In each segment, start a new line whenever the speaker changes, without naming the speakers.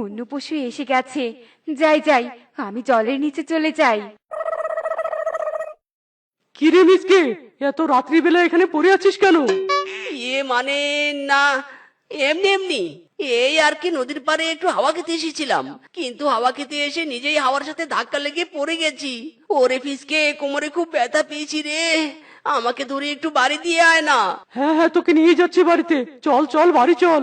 অন্য পশু এসে গেছে। যাই যাই আমি জলের নিচে চলে যাই।
কিরে মিসকে? এত রাত্রিবেলা এখানে পড়ে আছিস কেন?
এ মানে না এমনি এমনি। এই আর কি নদীর পাড়ে একটু হাওয়া খেতে এসেছিলাম। কিন্তু হাওয়া খেতে এসে নিজেই হাওয়ার সাথে ধাক্কা লেগে পড়ে গেছি। ওরে ফিসকে কোমরে খুব ব্যথা পেয়েছি রে। আমাকে ধরে একটু বাড়ি দিয়ে আয় না।
হ্যাঁ হ্যাঁ তোকে নিয়ে যাচ্ছি বাড়িতে। চল চল বাড়ি চল।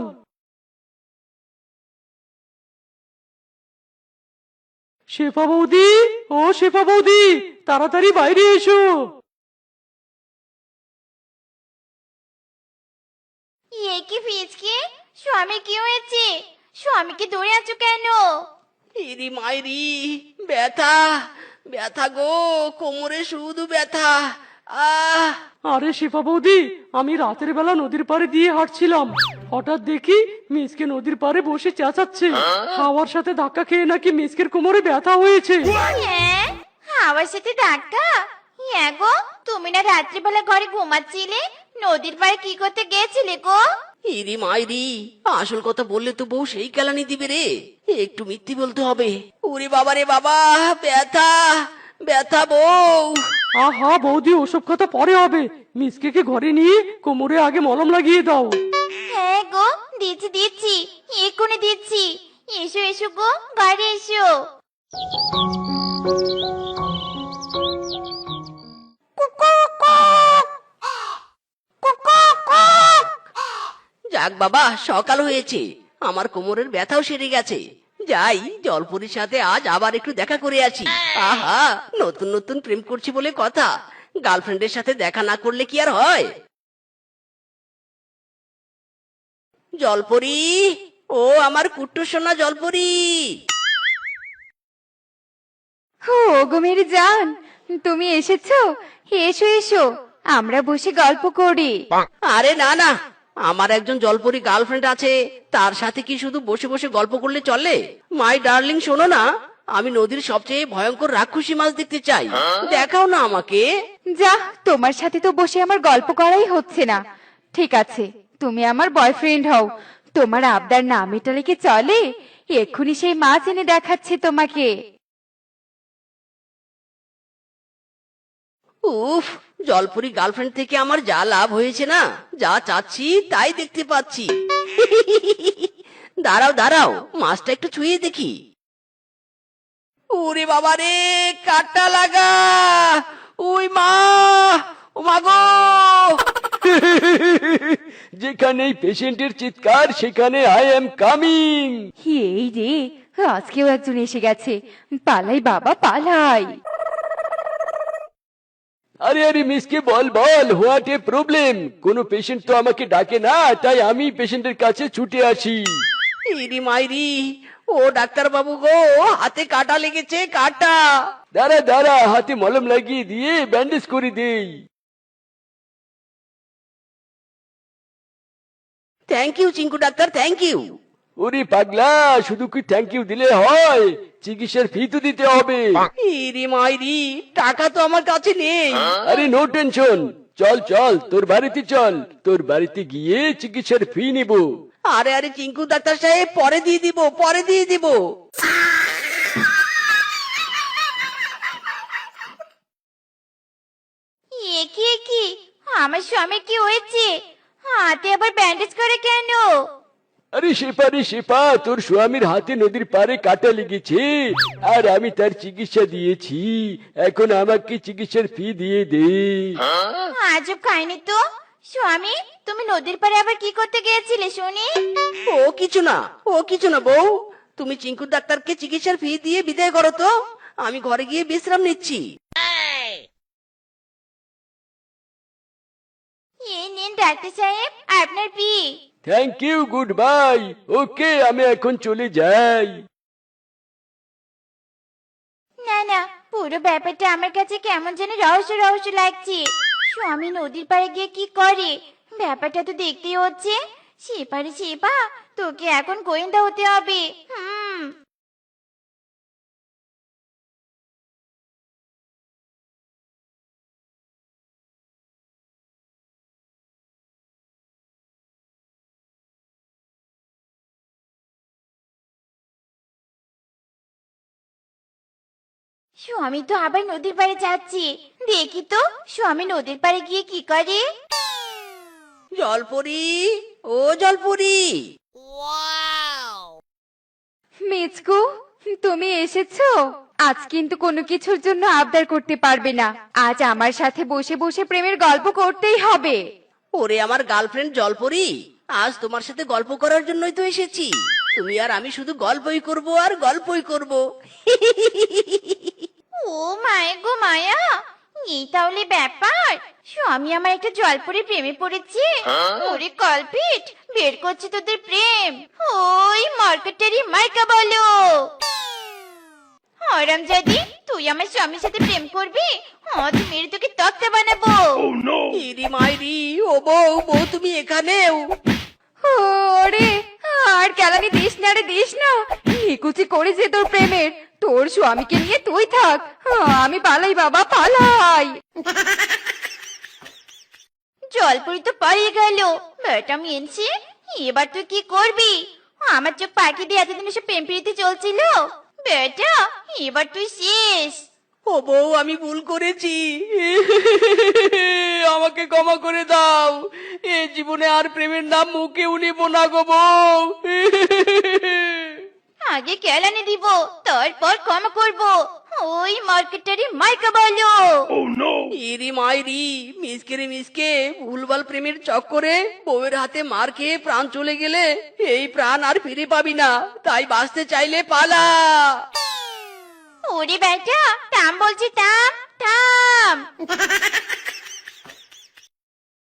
শেফা বৌদি ও শেফা বৌদি তাড়াতাড়ি বাইরে এসো।
এ কি ফিজকে স্বামী কি হয়েছে? স্বামীকে ধরে আছো কেন?
ইরি মাইরি ব্যথা ব্যথা গো কোমরে শুধু ব্যথা। আহ!
আরে শেফা বৌদি আমি রাতের বেলা নদীর পাড়ে দিয়ে হাঁটছিলাম। হঠাৎ দেখি মিসকে নদীর পাড়ে বসে চেঁচাচ্ছে। হাওয়ার সাথে ধাক্কা খেয়ে নাকি মিসকের কোমরে ব্যথা হয়েছে।
হ্যাঁ আমার সাথে ধাক্কা? হ্যাঁ গো তুমি না রাত্রিবেলা ঘরে ঘুমাচ্ছিলে? নদীর পাড়ে কি করতে গেছিলে গো?
ইরি মাইরি আসল কথা বললে তো বউ সেই কেলানি দিবে রে। একটু মিথ্যি বলতে হবে। ওরে বাবা রে বাবা ব্যথা ব্যথা বউ।
আহা বৌদি ওসব কথা পরে হবে। মিসকে কে ঘরে নিয়ে কোমরে আগে মলম লাগিয়ে দাও?
হ্যাঁ গো দিচ্ছি দিচ্ছি এক্ষুনি দিচ্ছি। এসো এসো গো বাইরে এসো।
যাক বাবা সকাল হয়েছে। আমার কোমরের ব্যথাও সেরে গেছে। যাই জলপুরির সাথে আজ আবার একটু দেখা করে আছি আহা নতুন নতুন প্রেম করছি বলে কথা। গার্লফ্রেন্ডের সাথে দেখা না করলে কি আর হয়? জলপরি ও আমার কুট্টু সোনা জলপরি।
ও গো মেরি জান তুমি এসেছ? এসো এসো আমরা বসে গল্প করি।
আরে না না আমার একজন জলপরি গার্লফ্রেন্ড আছে, তার সাথে কি শুধু বসে বসে গল্প করলে চলে? মাই ডার্লিং, শোনো না, আমি নদীর সবচেয়ে ভয়ঙ্কর রাক্ষসী মাছ দেখতে চাই। দেখাও না আমাকে।
যা তোমার সাথে তো বসে আমার গল্প করাই হচ্ছে না। ঠিক আছে, তুমি আমার বয়ফ্রেন্ড হও। তোমার আবদার না মেটালে কি চলে? এক্ষুনি সেই মাছ এনে দেখাচ্ছে তোমাকে।
উফ জলপুরি গার্লফ্রেন্ড থেকে আমার যা লাভ হয়েছে না যা চাচ্ছি তাই দেখতে পাচ্ছি। দাঁড়াও দাঁড়াও মাছটা একটু ছুঁয়ে দেখি। ওরে বাবা রে কাটা লাগা! ওই মা ও মা গো!
যেখানেই পেশেন্টের চিৎকার সেখানে আই এম কামিং
এই রে আজকেও একজন এসে গেছে। পালাই বাবা পালাই!
আরে আরে মিসকে বল বল হোয়াট এ প্রবলেম কোনো পেশেন্ট তো আমাকে ডাকে না তাই আমি পেশেন্টের কাছে ছুটে আসি।
ইরি মাইরি ও ডাক্তার বাবু গো হাতে কাটা লেগেছে কাটা।
দাঁড়া দাঁড়া হাতে মলম লাগিয়ে দিয়ে ব্যান্ডেজ করে দেই।
Thank you Chinku doctor thank you
ওরে পাগলা শুধু কি থ্যাংক ইউ দিলে হয়? চিকিৎসার ফি তো দিতে হবে।
ইরি মাইরি টাকা তো আমার কাছে নেই।
আরে নো টেনশন চল চল তোর বাড়িতে চল। তোর বাড়িতে গিয়ে চিকিৎসার ফি নিব।
আরে আরে চিঙ্কু ডাক্তার সাহেব পরে দিয়ে দিব পরে দিয়ে দিব।
কি কি? আমার স্বামী কি হয়েছে? হাতে আবার ব্যান্ডেজ করে কেন?
আরে রে তোর স্বামীর হাতে নদীর পারে কাটা লেগেছে। আর আমি তার চিকিৎসা দিয়েছি। এখন আমাকে চিকিৎসার ফি দিয়ে দে।
আজব খাইনি তো। স্বামী তুমি নদীর পাড়ে আবার কি করতে গিয়েছিলে শুনি?
ও কিছু না ও কিছু না বউ। তুমি চিঙ্কু ডাক্তারকে চিকিৎসার ফি দিয়ে বিদায় করো তো। আমি ঘরে গিয়ে বিশ্রাম নিচ্ছি।
ডাক্তার সাহেব আপনার পি
thank you good bye okay আমি এখন চলে যাই।
না না পুরো ব্যাপারটা আমার কাছে কেমন যেন রহস্য রহস্য লাগছে। স্বামী নদীর পাড়ে গিয়ে কি করে? ব্যাপারটা তো দেখতেই হচ্ছে। সে পারে সে পা তোকে এখন গোয়েন্দা হতে হবে। হুম। স্বামী তো আবার নদীর পাড়ে যাচ্ছে। দেখি তো স্বামী নদীর পাড়ে গিয়ে কি করে?
জলপরি ও জলপরি।
মিচকু তুমি এসেছ? আজ কিন্তু কোনো কিছুর জন্য আবদার করতে পারবে না। আজ আমার সাথে বসে বসে প্রেমের গল্প করতেই হবে।
ওরে আমার গার্লফ্রেন্ড জলপরি আজ তোমার সাথে গল্প করার জন্যই তো এসেছি। তুমি আর আমি শুধু গল্পই করব আর গল্পই করব।
ও মায়া গো মায়া এই তাহলে ব্যাপার। স্বামী আমার একটা জলপুরে প্রেমে পড়েছে। ওরে কলপিট বের করছে তোদের প্রেম। ওই মার্কেটারি মাইকা বলো। হরাম যদি তুই আমার স্বামীর সাথে প্রেম করবি? হাত মেরে তোকে তক্তা বানাবো।
ইরি মাইরি ও বউ বউ তুমি এখানেও।
ওরে আর কেলানি দিস না রে, দিস না। নিকুচি করে যে তোর প্রেমের। তোর স্বামীকে নিয়ে তুই থাক। আমি পালাই বাবা, পালাই।
জলপুরি তো পালিয়ে গেল। বেটা মিনছি, এবার তুই কি করবি? আমার চোখ পাখি দিয়ে এতদিন এসে প্রেম চলছিল। বেটা, এবার তুই শেষ।
ও বউ আমি ভুল করেছি। আমাকে ক্ষমা করে দাও। এ জীবনে আর প্রেমের নাম মুখে উনিব না গো বউ।
আগে কেলানি দিব তারপর ক্ষমা করব। ওই মার্কেটারি মাইকা বলো।
ইরি মাইরি মিসকে রে মিসকে ভুলভাল প্রেমের চক্করে বউয়ের হাতে মার খেয়ে প্রাণ চলে গেলে এই প্রাণ আর ফিরে পাবি না। তাই বাঁচতে চাইলে পালা।
ওরে বেটা থাম বলছি থাম থাম